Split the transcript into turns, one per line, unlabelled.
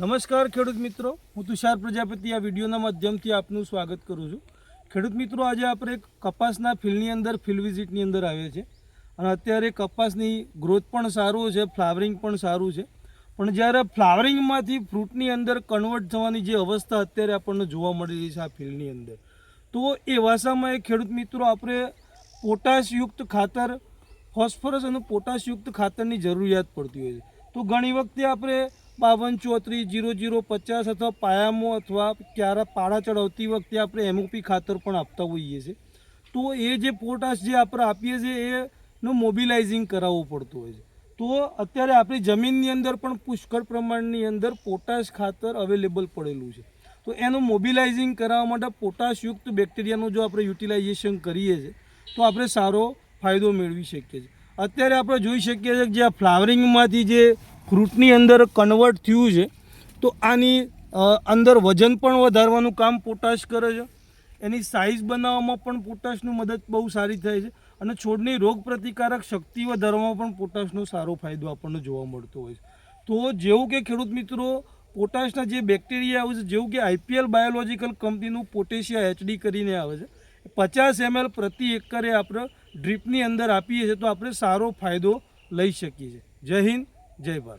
નમસ્કાર ખેડૂત મિત્રો. હું તુષાર પ્રજાપતિ. આ વિડીયોના માધ્યમથી આપનું સ્વાગત કરું છું. ખેડૂત મિત્રો, આજે આપણે કપાસના ફિલ્ડની અંદર ફિલ્ડ વિઝિટની અંદર આવ્યા છે અને અત્યારે કપાસની ગ્રોથ પણ સારું છે, ફ્લાવરિંગ પણ સારું છે. પણ જ્યારે ફ્લાવરિંગમાંથી ફ્રૂટની અંદર કન્વર્ટ થવાની જે અવસ્થા અત્યારે આપણને જોવા મળી રહી છે આ ફિલ્ડની અંદર. તો એ વાસામાં ખેડૂત મિત્રો, આપણે પોટાશયુક્ત ખાતર, ફોસ્ફરસ અને પોટાશયુક્ત ખાતરની જરૂરિયાત પડતી હોય છે. તો ઘણી વખતે આપણે બાવન ચોત્રીસ જીરો જીરો પચાસ અથવા પાયામો અથવા ક્યારે પાડા ચડાવતી વખતે આપણે એમઓપી ખાતર પણ આપતા હોઈએ છીએ. તો એ જે પોટાશ જે આપણે આપીએ છીએ, એનું મોબિલાઇઝિંગ કરાવવું પડતું હોય છે. તો અત્યારે આપણી જમીનની અંદર પણ પુષ્કળ પ્રમાણની અંદર પોટાશ ખાતર અવેલેબલ પડેલું છે. તો એનું મોબિલાઇઝિંગ કરાવવા માટે પોટાશયુક્ત બેક્ટેરિયાનું જો આપણે યુટિલાઇઝેશન કરીએ છીએ, તો આપણે સારો ફાયદો મેળવી શકીએ છીએ. અત્યારે આપણે જોઈ શકીએ છીએ કે જે આ ફ્લાવરિંગમાંથી જે ફ્રૂટની અંદર કન્વર્ટ થયું છે, તો આની અંદર વજન પણ વધારવાનું કામ પોટાશ કરે છે. એની સાઇઝ બનાવવામાં પણ પોટાશનું મદદ બહુ સારી થાય છે અને છોડની રોગ પ્રતિકારક શક્તિ વધારવામાં પણ પોટાશનો સારો ફાયદો આપણને જોવા મળતો હોય છે. તો જેવું કે ખેડૂત મિત્રો, પોટાશના જે બેક્ટેરિયા આવે છે, જેવું કે આઈપીએલ બાયોલોજીકલ કંપનીનું પોટેશિયા એચડી કરીને આવે છે, પચાસ એમએલ પ્રતિ એકરે આપણે ડ્રીપની અંદર આપીએ છીએ તો આપણે સારો ફાયદો લઈ શકીએ છીએ. જય હિન્દ. જય ભારત.